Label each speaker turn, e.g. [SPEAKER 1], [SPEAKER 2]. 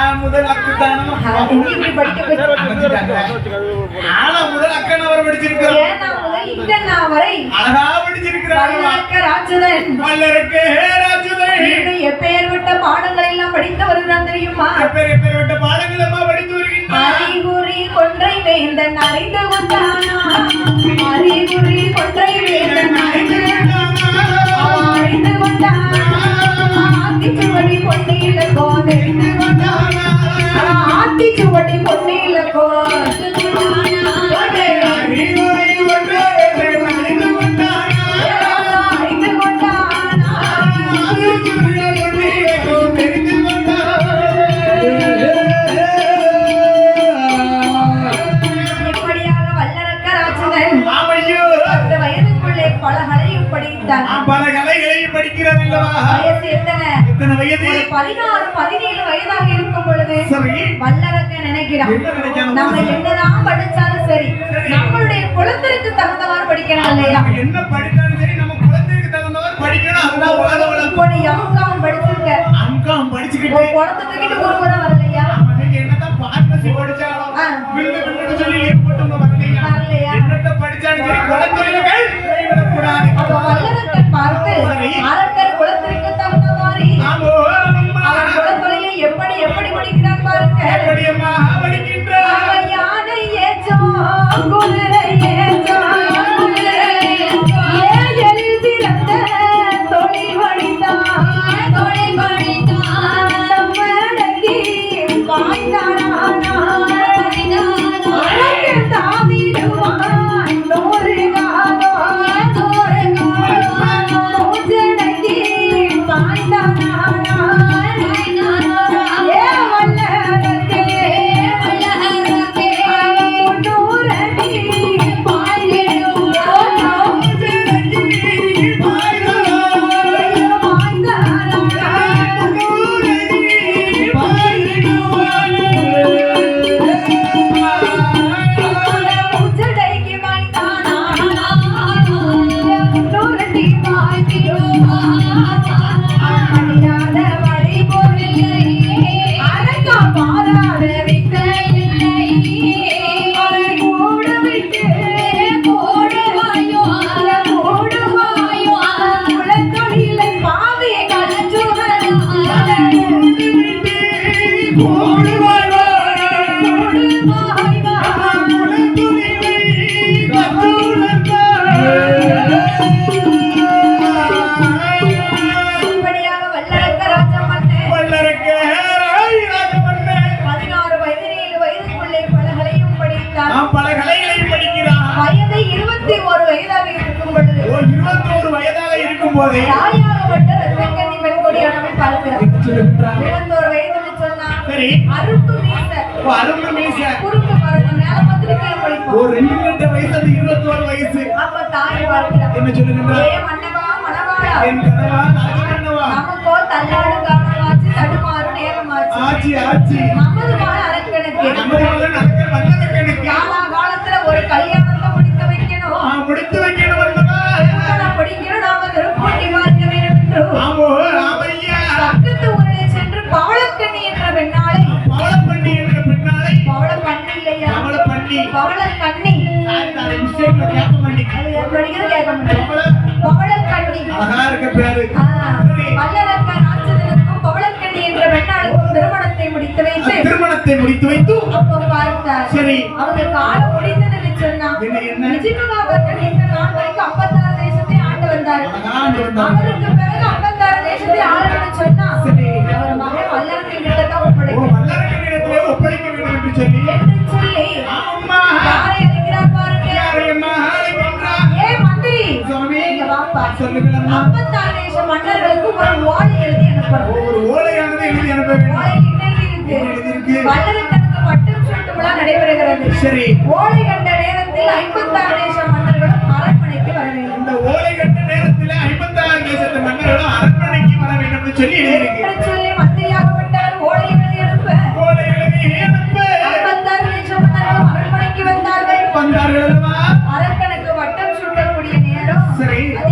[SPEAKER 1] ராஜுதன் ஆனா முதல்
[SPEAKER 2] அக்கன் அவர் படிச்சிருக்கிறார். அழகா படிச்சிருக்கிறார்.
[SPEAKER 1] ராஜுதன்
[SPEAKER 2] மல்லருக்கு ராஜுதை
[SPEAKER 1] விட்ட பாடங்கள் எல்லாம் படித்து வருகிறான் தெரியுமா
[SPEAKER 2] விட்ட பாடங்கள் அம்மா படித்து வருகின்றார்
[SPEAKER 1] அறிகுறி கொன்றை வேந்தன் அறிந்து கொண்டானா அறிகுறி கொன்றை வேந்தன் அறிந்து அறிந்து கொண்டான் ஆத்திச்சுவடி பொன்னியில கோதை வயசு எத்தனை?
[SPEAKER 2] எத்தனை வயது?
[SPEAKER 1] ஒரு பதினாறு பதினேழு வயதாக இருக்கும் பொழுது
[SPEAKER 2] சரி.
[SPEAKER 1] வல்லரக்க நினைக்கிறான்? நம்ம என்னதான் படிச்சாலும் சரி நம்மளுடைய குலத்திற்கு தகுந்தவாறு படிக்கணும் இல்லையா?
[SPEAKER 2] என்ன படித்தாலும் சரி நம்ம குழந்தைக்கு தகுந்தவர் படிக்கணும். அதுதான் உலக வளம்
[SPEAKER 1] இப்போ நீ எம்காம் படிச்சிருக்க.
[SPEAKER 2] அங்கம் படிச்சுக்கிட்டு.
[SPEAKER 1] உன் குழந்தை தூக்கிட்டு ஒரு முறை வரலையா?
[SPEAKER 2] என்னதான் பார்மசி படிச்சாலும். வில்லு வில்லுன்னு சொல்லி லீவ் போட்டு உங்க வரலையா? என்னத்த படிச்சாலும் சரி குழந்தைகள் கைவிடக்கூடாது.
[SPEAKER 1] அப்ப வல்லரக்கன் இருபத்தி ஒரு வயதாக இருக்கும் பொழுது
[SPEAKER 2] ஒரு இருபத்தோரு வயதாக இருக்கும் போதே சரி
[SPEAKER 1] அருப்பு மீச.
[SPEAKER 2] இப்ப அருமை மீச.
[SPEAKER 1] குறுக்கு மரத்து மேல பத்திரிக்கையை படிப்போம்
[SPEAKER 2] ஒரு ரெண்டு ரெண்டு வயசு அது இருபத்தோரு வயசு.
[SPEAKER 1] அப்ப தாய் பார்க்கிறான்
[SPEAKER 2] என்ன சொல்லுகின்றார்
[SPEAKER 1] ஏ மன்னவா மணவாளா?
[SPEAKER 2] என் கனவா நாச்சு கனவா?
[SPEAKER 1] நமக்கோ தள்ளாடு காலமாச்சு தடுமாறு நேரமாச்சு.
[SPEAKER 2] ஆச்சி ஆச்சி.
[SPEAKER 1] நமது மன அரக்கனுக்கு
[SPEAKER 2] நமது மகன் அந்த மிஸ்டேக்ல கேட்க மாட்டேங்க
[SPEAKER 1] அது படிக்கிறது கேட்க முடியும்.
[SPEAKER 2] பவள-
[SPEAKER 1] பவளக்கண்ணி
[SPEAKER 2] அழகா இருக்க பேரு.
[SPEAKER 1] ஆ, வல்லரக்க ராட்சதனுக்கும் பவளக்கண்ணி என்ற பெண்ணாளுக்கும் திருமணத்தை முடித்து வைத்து
[SPEAKER 2] திருமணத்தை முடித்து வைத்து
[SPEAKER 1] அப்போ பார்த்தார்.
[SPEAKER 2] சரி.
[SPEAKER 1] அவங்க காலம் சொன்னா
[SPEAKER 2] என்ன என்ன?
[SPEAKER 1] விஜயகுமார் இந்த நாள் வரைக்கும் ஐம்பத்தாறு தேசத்தை ஆண்டு வந்தார். அவருக்கு நடைபெறுகிறது.
[SPEAKER 2] சரி.
[SPEAKER 1] ஓலை கண்ட நேரத்தில் ஐம்பத்தாறு தேச மன்னர்களும் அரண்மனைக்கு வர வேண்டும்.
[SPEAKER 2] இந்த ஓலை கண்ட நேரத்தில் ஐம்பத்தாறு தேசத்து மன்னர்களும் அரண்மனைக்கு வர வேண்டும் சொல்லி வந்தார்கள்.
[SPEAKER 1] வந்தார்கள் வட்டம் சுட்டக்கூடிய நேரம் சரி. அது